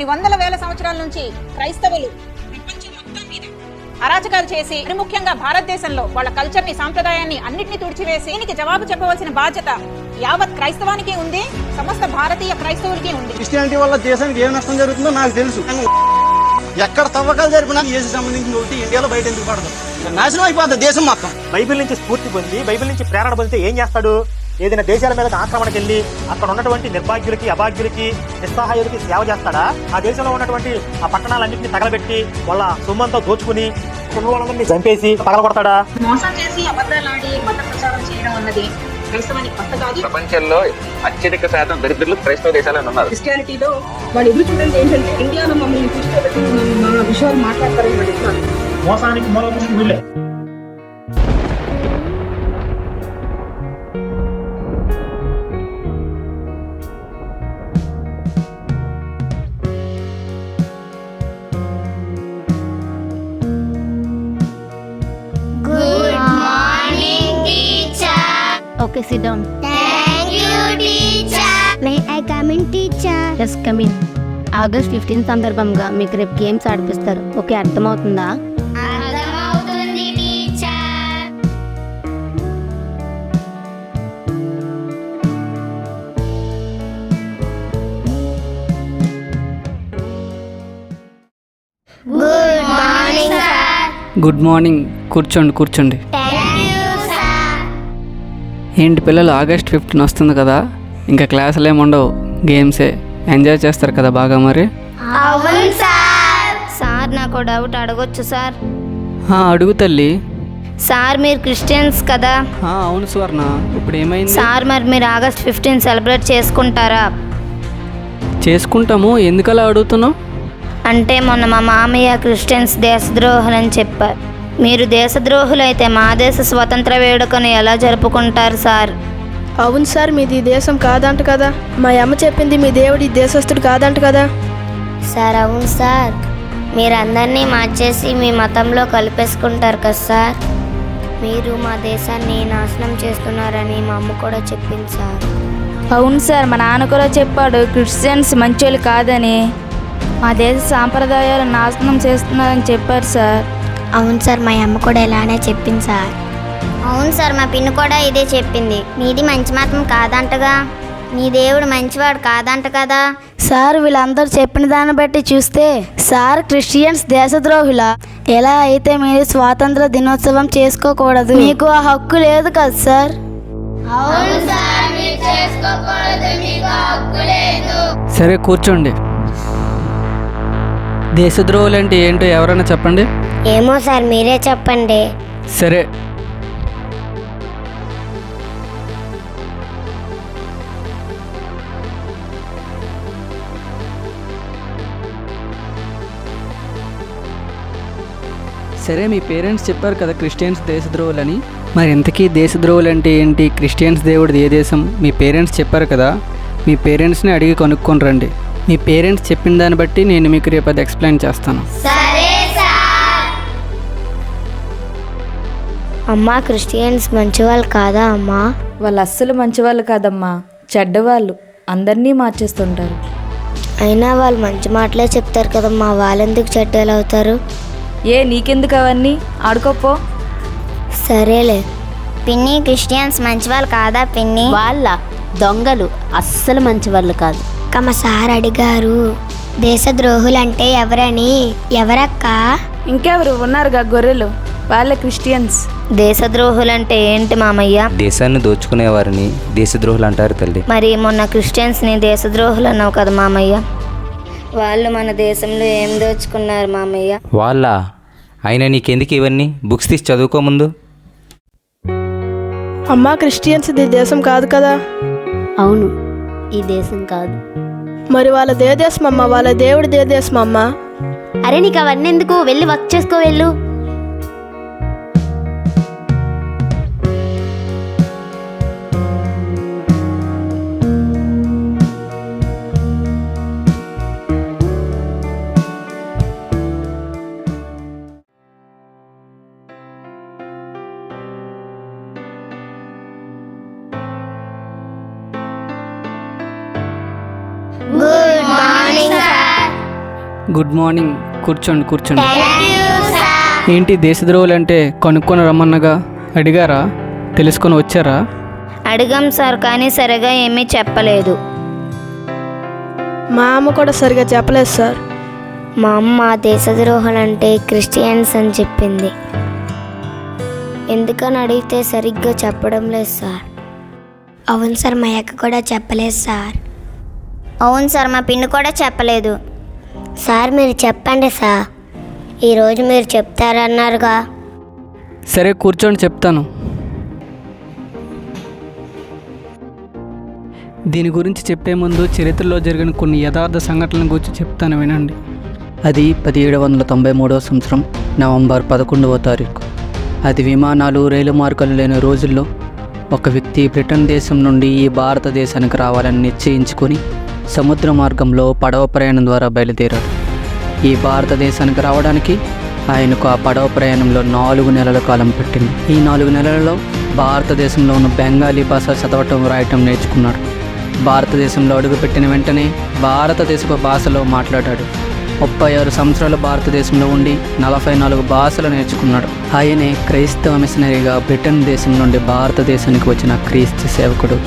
కొన్ని వందల వేల సంవత్సరాల నుంచి క్రైస్తవులు ప్రపంచం మొత్తం మీద అరాచకాలు చేసి మరి ముఖ్యంగా భారతదేశంలో వాళ్ళ కల్చర్ని సాంప్రదాయాన్ని అన్నిటిని తుడిచివేసి దీనికి జవాబు చెప్పవలసిన బాధ్యత యావత్ క్రైస్తవానికి ఉంది సమస్త భారతీయ క్రైస్తవులకి ఉంది. క్రిస్టియానిటీ వల్ల దేశానికి ఏం నష్టం జరుగుతుందో నాకు తెలుసు. కానీ ఎక్కడ తవ్వకాలు జరిపినా ఏసు సంబంధించిన ఒకటి ఇండియాలో బయట ఎందుకు పడదు? నాశనం అయిపోతుంది దేశం మొత్తం. బైబిల్ నుంచి స్ఫూర్తి పొంది బైబిల్ నుంచి ప్రేరణ పొందితే ఏం చేస్తాడు? ఏదైనా దేశాల మీద ఆక్రమణకి వెళ్ళి అక్కడ ఉన్నటువంటి నిర్భాగ్యులకి అభాగ్యులకి నిస్సహాయులకి సేవ చేస్తాడా? ఆ దేశంలో ఉన్నటువంటి ఆ పట్టణాలన్నింటినీ తగలబెట్టి వాళ్ళ సొమ్మంతా దోచుకుని వాళ్ళందరినీ చంపేసి పగలగొడతాడా? మోసం చేసి అబద్ధాలాడి మత ప్రచారం చేయడం అన్నది ప్రపంచంలో అత్యధిక శాతం దరిద్రులు క్రైస్తవ దేశాలలో ఉన్నారు. క్రిస్టియానిటీలో వాళ్ళు ఎదురు చూడండి ఏంటంటే ఇండియాలో మమ్మల్ని మా విషయాలు మాట్లాడతారని. మోసానికి Okay, sit down. Thank you, teacher. May I come in, teacher? Yes, come in. August fifteen సందర్భంగా మీకు రేపు గేమ్స్ ఆడిపిస్తారు ఓకే అర్థమవుతుందా అర్థమవుతుంది teacher good morning sir good morning కూర్చోండి కూర్చోండి ఏంటి పిల్లలు ఆగస్ట్ ఫిఫ్టీన్ వస్తుంది కదా ఇంకా క్లాసులు ఏముండవు గేమ్సే. ఎంజాయ్ చేస్తారు కదా బాగా మరి? అవును సార్. సార్ నాకు డౌట్ అడగొచ్చు సార్. అడుగు తల్లి. సార్ మీరు క్రిస్టియన్స్ కదా? అవును స్వర్ణ. ఇప్పుడు ఏమైంది? సార్ మరి మీరు ఆగస్ట్ ఫిఫ్టీన్ సెలబ్రేట్ చేసుకుంటారా? చేసుకుంటాము ఎందుకలా అడుగుతున్నావు? అంటే మొన్న మా మామయ్య క్రిస్టియన్స్ దేశద్రోహులని చెప్పారు. మీరు దేశద్రోహులైతే మా దేశ స్వతంత్ర వేడుకను ఎలా జరుపుకుంటారు సార్? అవును సార్ మీది ఈ దేశం కాదంట కదా. మా అమ్మ చెప్పింది మీ దేవుడి దేశస్థుడు కాదంట కదా. సార్ అవును సార్. మీరు అందరినీ మార్చేసి మీ మతంలో కలిపేసుకుంటారు కదా సార్. మీరు మా దేశాన్ని నాశనం చేస్తున్నారని మా అమ్మ కూడా చెప్పింది సార్. అవును సార్ మా నాన్న కూడా చెప్పాడు క్రిస్టియన్స్ మంచోళ్ళు కాదని. మా దేశ సాంప్రదాయాలు నాశనం చేస్తున్నారని చెప్పారు సార్. అవును సార్ మా అమ్మ కూడా ఇలానే చెప్పింది సార్. అవును సార్ మా పిన్ని కూడా ఇదే చెప్పింది. మీది మంచి మతం కాదంటగా. మీ దేవుడు మంచివాడు కాదంట కదా. సార్ వీళ్ళందరూ చెప్పిన దాన్ని బట్టి చూస్తే సార్ క్రిస్టియన్స్ దేశద్రోహుల? ఎలా అయితే మీరు స్వాతంత్ర దినోత్సవం చేసుకోకూడదు? మీకు ఆ హక్కు లేదు కదా సార్? అవును సార్ మీరు చేసుకోకూడదు మీకు హక్కు లేదు. సరే కూర్చోండి. దేశద్రోహులు అంటే ఏంటో ఎవరైనా చెప్పండి? ఏమో సార్ మీరే చెప్పండి. సరే. సరే మీ పేరెంట్స్ చెప్పారు కదా క్రిస్టియన్స్ దేశద్రోహులని. మరి ఇంతకీ దేశద్రోహులు అంటే ఏంటి? క్రిస్టియన్స్ దేవుడిది ఏ దేశం? మీ పేరెంట్స్ చెప్పారు కదా. మీ పేరెంట్స్ని అడిగి కనుక్కొని రండి. మీ పేరెంట్స్ చెప్పిన దాన్ని బట్టి నేను మీకు రేపు అది ఎక్స్ప్లెయిన్ చేస్తాను. సరే సార్. అమ్మా క్రిస్టియన్స్ మంచివాళ్ళు కాదా అమ్మా? వాళ్ళు అస్సలు మంచివాళ్ళు కాదమ్మా చెడ్డవాళ్ళు. అందరినీ మార్చేస్తుంటారు. అయినా వాళ్ళు మంచి మాటలే చెప్తారు కదమ్మా వాళ్ళెందుకు చెడ్డలు అవుతారు? ఏ నీకెందుకు అవన్నీ? ఆడుకోపో. సరేలే. పిన్ని క్రిస్టియన్స్ మంచివాళ్ళు కాదా పిన్ని? వాళ్ళ దొంగలు అస్సలు మంచి వాళ్ళు కమ సార్ అడిగారు. దేశద్రోహులంటే ఎవరని? ఎవరక్కా? ఇంకెవరు? ఉన్నారుగా గొర్రెలు. వాళ్ళ క్రిస్టియన్స్. దేశద్రోహులంటే ఏంటి మామయ్య? దేశాన్ని దోచుకునే వారిని దేశద్రోహులు అంటారు తల్లి. మరి మొన్న క్రిస్టియన్స్ని దేశద్రోహులు అన్నావు కదా మామయ్య? వాళ్ళు మన దేశంలో ఏం దోచుకున్నారు మామయ్య? వాళ్ళ? అయినా నీకెందుకు ఇవన్నీ? బుక్స్ తీసి చదువుకో ముందు. అమ్మా క్రిస్టియన్స్ ఇది దేశం కాదు కదా? అవును. ఈ దేశం కాదు. మరి వాళ్ళ దే దేశం అమ్మ వాళ్ళ దేవుడి దే దేశం అమ్మ? అరే నీకు అవన్నీ ఎందుకు? వెళ్ళి వర్క్ చేసుకో వెళ్ళు. Good morning. కూర్చోండి కూర్చోండి. ఏంటి దేశద్రోహులు అంటే కనుక్కొని రమ్మన్నగా? అడిగారా? తెలుసుకొని వచ్చారా? అడిగాం సార్ కానీ సరిగా ఏమీ చెప్పలేదు. మా అమ్మ కూడా సరిగా చెప్పలేదు సార్ మా అమ్మ దేశద్రోహులంటే క్రిస్టియన్స్ అని చెప్పింది. ఎందుకని అడిగితే సరిగ్గా చెప్పడం లేదు సార్ అవును సార్ మా అక్క కూడా చెప్పలేదు సార్ అవును సార్ మా పిన్ని కూడా చెప్పలేదు. సార్ మీరు చెప్పండి సార్. ఈరోజు మీరు చెప్తారన్నారుగా. సరే కూర్చోండి చెప్తాను. దీని గురించి చెప్పే ముందు చరిత్రలో జరిగిన కొన్ని యథార్థ సంఘటనల గురించి చెప్తాను వినండి. అది పదిహేడు వందల తొంభై మూడవ సంవత్సరం నవంబర్ పదకొండవ తారీఖు. అది విమానాలు రైలు మార్గాలు లేని రోజుల్లో ఒక వ్యక్తి బ్రిటన్ దేశం నుండి ఈ భారతదేశానికి రావాలని నిశ్చయించుకొని సముద్ర మార్గంలో పడవ ప్రయాణం ద్వారా బయలుదేరాడు. ఈ భారతదేశానికి రావడానికి ఆయనకు ఆ పడవ ప్రయాణంలో నాలుగు నెలల కాలం పట్టింది. ఈ నాలుగు నెలలలో భారతదేశంలో ఉన్న బెంగాలీ భాష చదవటం రాయటం నేర్చుకున్నాడు. భారతదేశంలో అడుగుపెట్టిన వెంటనే భారతదేశపు భాషలో మాట్లాడాడు. ముప్పై ఆరు సంవత్సరాలు భారతదేశంలో ఉండి నలభై నాలుగు భాషలు నేర్చుకున్నాడు. ఆయనే క్రైస్తవ మిషనరీగా బ్రిటన్ దేశం నుండి భారతదేశానికి వచ్చిన క్రీస్తు సేవకుడు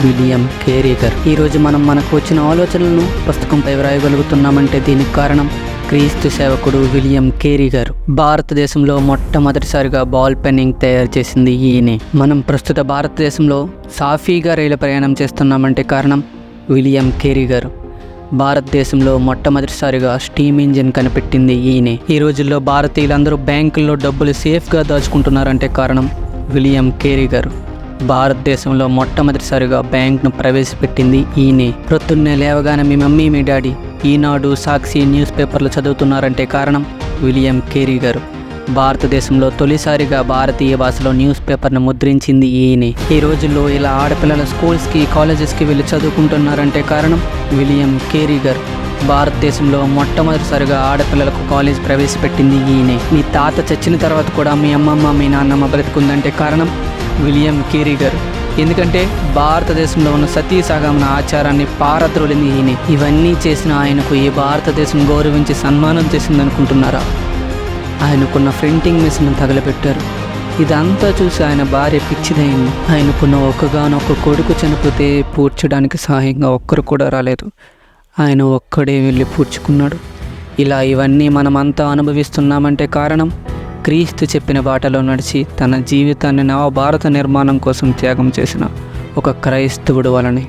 విలియం కేరీగర్ ఈరోజు మనం మనకు వచ్చిన ఆలోచనలను పుస్తకంపై వ్రాయగలుగుతున్నామంటే దీనికి కారణం క్రీస్తు సేవకుడు విలియం కేరీ గారు. భారతదేశంలో మొట్టమొదటిసారిగా బాల్ పెన్నింగ్ తయారు చేసింది ఈయనే. మనం ప్రస్తుత భారతదేశంలో సాఫీగా రైలు ప్రయాణం చేస్తున్నామంటే కారణం విలియం కేరీ గారు. భారతదేశంలో మొట్టమొదటిసారిగా స్టీమ్ ఇంజిన్ కనిపెట్టింది ఈయనే. ఈ రోజుల్లో భారతీయులందరూ బ్యాంకుల్లో డబ్బులు సేఫ్గా దాచుకుంటున్నారంటే కారణం విలియం కేరీ గారు. భారతదేశంలో మొట్టమొదటిసారిగా బ్యాంక్ను ప్రవేశపెట్టింది ఈయనే. ప్రొద్దున్నే లేవగానే మీ మమ్మీ మీ డాడీ ఈనాడు సాక్షి న్యూస్ పేపర్లు చదువుతున్నారంటే కారణం విలియం కేరీ గారు. భారతదేశంలో తొలిసారిగా భారతీయ భాషలో న్యూస్ పేపర్ను ముద్రించింది ఈయనే. ఈ రోజుల్లో ఇలా ఆడపిల్లల స్కూల్స్కి కాలేజెస్కి వెళ్ళి చదువుకుంటున్నారంటే కారణం విలియం కేరీ గారు. భారతదేశంలో మొట్టమొదటిసారిగా ఆడపిల్లలకు కాలేజ్ ప్రవేశపెట్టింది ఈయనే. మీ తాత చచ్చిన తర్వాత కూడా మీ అమ్మమ్మ మీ నాన్నమ్మ బ్రతుకుందంటే కారణం విలియం కేరీ గారు. ఎందుకంటే భారతదేశంలో ఉన్న సతీ సగమన ఆచారాన్ని పారద్రోలింది ఈయన. ఇవన్నీ చేసిన ఆయనకు ఈ భారతదేశం గౌరవించి సన్మానం చేసిందనుకుంటున్నారా? ఆయనకున్న ప్రింటింగ్ మిషన్ తగలబెట్టారు. ఇదంతా చూసి ఆయన భార్య పిచ్చిదైంది. ఆయనకున్న ఒక్కగానొక్క కొడుకు చనిపోతే పూడ్చడానికి సహాయంగా ఒక్కరు కూడా రాలేదు. ఆయన ఒక్కడే వెళ్ళి పూడ్చుకున్నాడు. ఇలా ఇవన్నీ మనమంతా అనుభవిస్తున్నామంటే కారణం? క్రీస్తు చెప్పిన బాటలో నడిచి తన జీవితాన్ని నవభారత నిర్మాణం కోసం త్యాగం చేసిన ఒక క్రైస్తవుడు వలని.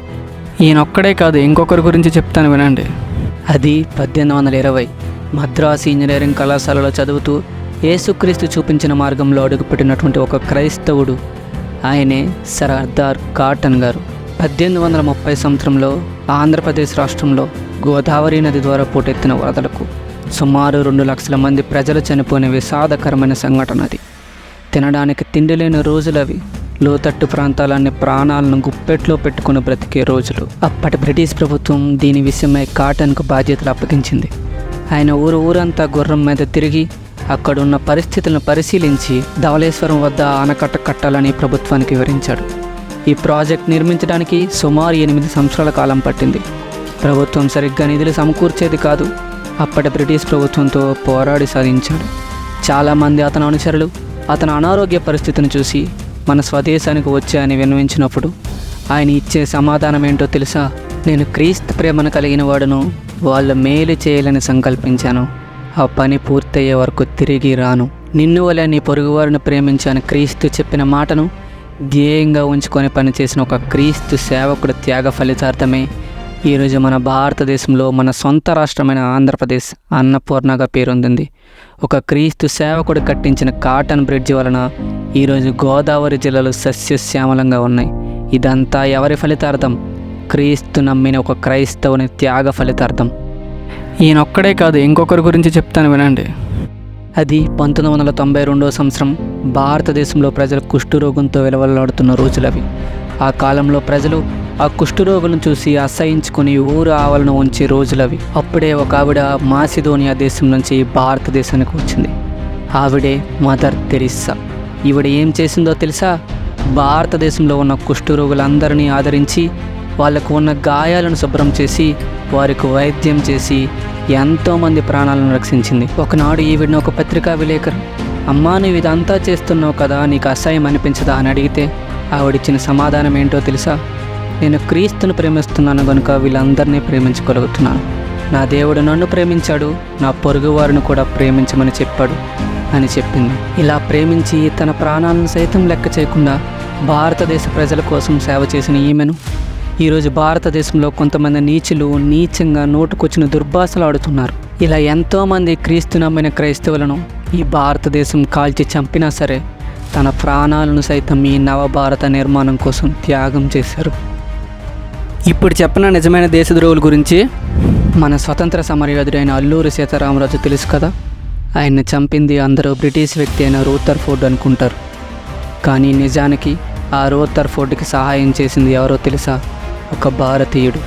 ఈయనొక్కడే కాదు ఇంకొకరి గురించి చెప్తాను వినండి. అది పద్దెనిమిది వందల ఇరవై. మద్రాసు ఇంజనీరింగ్ కళాశాలలో చదువుతూ యేసుక్రీస్తు చూపించిన మార్గంలో అడుగుపెట్టినటువంటి ఒక క్రైస్తవుడు ఆయనే సర్దార్ కాటన్ గారు. పద్దెనిమిది వందల ముప్పై సంవత్సరంలో ఆంధ్రప్రదేశ్ రాష్ట్రంలో గోదావరి నది ద్వారా పోటెత్తిన వరదలకు సుమారు రెండు లక్షల మంది ప్రజలు చనిపోయిన విషాదకరమైన సంఘటన అది. తినడానికి తిండి లేని రోజులవి. లోతట్టు ప్రాంతాలన్నీ ప్రాణాలను గుప్పెట్లో పెట్టుకుని బ్రతికే రోజులు. అప్పటి బ్రిటిష్ ప్రభుత్వం దీని విషయమై కాటన్కు బాధ్యతలు అప్పగించింది. ఆయన ఊరు ఊరంతా గుర్రం మీద తిరిగి అక్కడున్న పరిస్థితులను పరిశీలించి ధవళేశ్వరం వద్ద ఆనకట్ట కట్టాలని ప్రభుత్వానికి వివరించాడు. ఈ ప్రాజెక్ట్ నిర్మించడానికి సుమారు ఎనిమిది సంవత్సరాల కాలం పట్టింది. ప్రభుత్వం సరిగ్గా నిధులు సమకూర్చేది కాదు. అప్పటి బ్రిటిష్ ప్రభుత్వంతో పోరాడి సాధించాడు చాలామంది అతని అనుచరులు అతని అనారోగ్య పరిస్థితిని చూసి మన స్వదేశానికి వచ్చాయని విన్నవించినప్పుడు ఆయన ఇచ్చే సమాధానం ఏంటో తెలుసా? నేను క్రీస్తు ప్రేమను కలిగిన వాడును వాళ్ళు మేలు చేయాలని సంకల్పించాను. ఆ పని పూర్తయ్యే వరకు తిరిగి రాను. నిన్ను వలె నీ పొరుగువారిని ప్రేమించాను. క్రీస్తు చెప్పిన మాటను ధ్యేయంగా ఉంచుకొని పనిచేసిన ఒక క్రీస్తు సేవకుడు త్యాగ ఫలితార్థమే ఈరోజు మన భారతదేశంలో మన సొంత రాష్ట్రమైన ఆంధ్రప్రదేశ్ అన్నపూర్ణగా పేరొందింది. ఒక క్రీస్తు సేవకుడు కట్టించిన కాటన్ బ్రిడ్జి వలన ఈరోజు గోదావరి జిల్లాలు సస్యశ్యామలంగా ఉన్నాయి. ఇదంతా ఎవరి ఫలితార్థం? క్రీస్తు నమ్మిన ఒక క్రైస్తవుని త్యాగ ఫలితార్థం. ఈయనొక్కడే కాదు ఇంకొకరి గురించి చెప్తాను వినండి. అది పంతొమ్మిది వందల తొంభై రెండవ సంవత్సరం భారతదేశంలో ప్రజలు కుష్ఠురోగంతో వెలవలాడుతున్న రోజులవి. ఆ కాలంలో ప్రజలు ఆ కుష్ఠరోగులను చూసి అసహించుకుని ఊరు ఆవలను ఉంచే రోజులవి. అప్పుడే ఒక ఆవిడ మాసిదోనియా దేశం నుంచి భారతదేశానికి వచ్చింది. ఆవిడే మదర్ తెరిస్సా. ఈవిడ ఏం చేసిందో తెలుసా? భారతదేశంలో ఉన్న కుష్ఠరోగులందరినీ ఆదరించి వాళ్ళకు ఉన్న గాయాలను శుభ్రం చేసి వారికి వైద్యం చేసి ఎంతోమంది ప్రాణాలను రక్షించింది. ఒకనాడు ఈవిడను ఒక పత్రికా విలేకరు అమ్మా నువ్వు ఇదంతా చేస్తున్నావు కదా నీకు అసహ్యం అనిపించదా? అని అడిగితే ఆవిడిచ్చిన సమాధానం ఏంటో తెలుసా? నేను క్రీస్తును ప్రేమిస్తున్నాను కనుక వీళ్ళందరినీ ప్రేమించగలుగుతున్నాను. నా దేవుడు నన్ను ప్రేమించాడు నా పొరుగు వారిని కూడా ప్రేమించమని చెప్పాడు అని చెప్పింది. ఇలా ప్రేమించి తన ప్రాణాలను సైతం లెక్క చేయకుండా భారతదేశ ప్రజల కోసం సేవ చేసిన ఈమెను ఈరోజు భారతదేశంలో కొంతమంది నీచులు నీచంగా నోటుకొచ్చిన దుర్భాషలు ఆడుతున్నారు. ఇలా ఎంతోమంది క్రీస్తు నమ్మిన క్రైస్తవులను ఈ భారతదేశం కాల్చి చంపినా సరే తన ప్రాణాలను సైతం ఈ నవభారత నిర్మాణం కోసం త్యాగం చేశారు. ఇప్పుడు చెప్పిన నిజమైన దేశద్రోహుల గురించి మన స్వతంత్ర సమరయోధుడైన అల్లూరి సీతారామరాజు తెలుసు కదా? ఆయన్ని చంపింది అందరూ బ్రిటిష్ వ్యక్తి అయిన రూతర్ ఫోర్డ్ అనుకుంటారు. కానీ నిజానికి ఆ రూతర్ ఫోర్డ్కి సహాయం చేసింది ఎవరో తెలుసా? ఒక భారతీయుడు.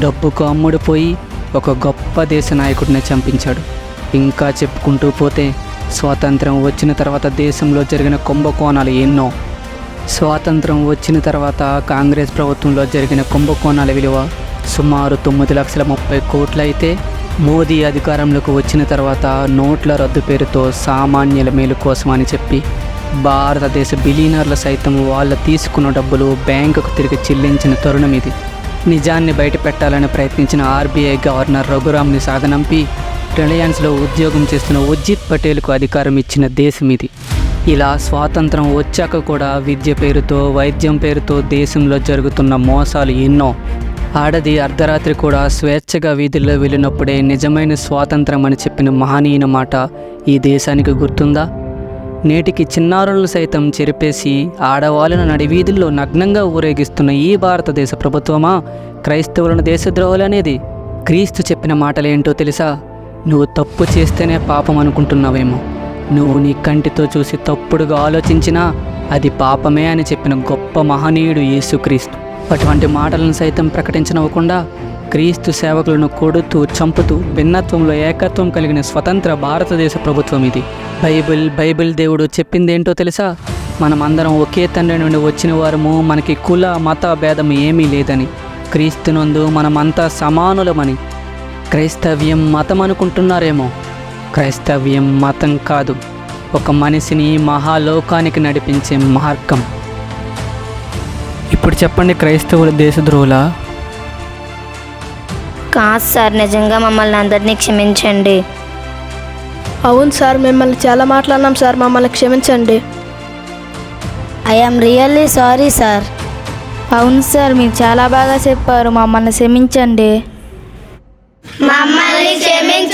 డబ్బుకు అమ్ముడుపోయి ఒక గొప్ప దేశ నాయకుడిని చంపించాడు. ఇంకా చెప్పుకుంటూ పోతే స్వాతంత్రం వచ్చిన తర్వాత దేశంలో జరిగిన కుంభకోణాలు ఎన్నో. స్వాతంత్రం వచ్చిన తర్వాత కాంగ్రెస్ ప్రభుత్వంలో జరిగిన కుంభకోణాల విలువ సుమారు తొమ్మిది లక్షల ముప్పై కోట్లు అయితే మోదీ అధికారంలోకి వచ్చిన తర్వాత నోట్ల రద్దు పేరుతో సామాన్యుల మేలు కోసం అని చెప్పి భారతదేశ బిలీనర్లు సైతం వాళ్ళు తీసుకున్న డబ్బులు బ్యాంకుకు తిరిగి చెల్లించిన తరుణం ఇది. నిజాన్ని బయటపెట్టాలని ప్రయత్నించిన ఆర్బీఐ గవర్నర్ రఘురామ్ని సాగనంపి రిలయన్స్లో ఉద్యోగం చేస్తున్న ఉజిత్ పటేల్కు అధికారం ఇచ్చిన దేశం ఇది. ఇలా స్వాతంత్రం వచ్చాక కూడా విద్య పేరుతో వైద్యం పేరుతో దేశంలో జరుగుతున్న మోసాలు ఎన్నో. ఆడది అర్ధరాత్రి కూడా స్వేచ్ఛగా వీధుల్లో వెళ్ళినప్పుడే నిజమైన స్వాతంత్రం అని చెప్పిన మహనీయుల మాట ఈ దేశానికి గుర్తుందా? నేటికి చిన్నారులను సైతం చెరిపేసి ఆడవాళ్ళను నడివీధుల్లో నగ్నంగా ఊరేగిస్తున్న ఈ భారతదేశ ప్రభుత్వమా? క్రైస్తవులను దేశద్రోహులనేది క్రీస్తు చెప్పిన మాటలేంటో తెలుసా? నువ్వు తప్పు చేస్తేనే పాపం అనుకుంటున్నావేమో. నువ్వు నీ కంటితో చూసి తప్పుడుగా ఆలోచించినా అది పాపమే అని చెప్పిన గొప్ప మహనీయుడు యేసుక్రీస్తు. అటువంటి మాటలను సైతం ప్రకటించనివ్వకుండా క్రీస్తు సేవకులను కొడుతూ చంపుతూ భిన్నత్వంలో ఏకత్వం కలిగిన స్వతంత్ర భారతదేశ ప్రభుత్వం ఇది. బైబిల్ బైబిల్ దేవుడు చెప్పిందేంటో తెలుసా? మనమందరం ఒకే తండ్రి నుండి వచ్చిన వారము మనకి కుల మత భేదం ఏమీ లేదని. క్రీస్తునందు మనమంతా సమానులమని. క్రైస్తవ్యం మతం అనుకుంటున్నారేమో క్రైస్తవ్యం మతం కాదు. ఒక మనిషిని మహాలోకానికి నడిపించే మార్గం. ఇప్పుడు చెప్పండి క్రైస్తవుల దేశద్రోహులా కాదు సార్ నిజంగా మమ్మల్ని అందరినీ క్షమించండి. అవును సార్ మిమ్మల్ని చాలా మాట్లాడినాం సార్ మమ్మల్ని క్షమించండి. ఐఎమ్ రియల్లీ సారీ సార్ అవును సార్ మీరు చాలా బాగా చెప్పారు మమ్మల్ని క్షమించండి. మమ్మల్ని క్షమించండి.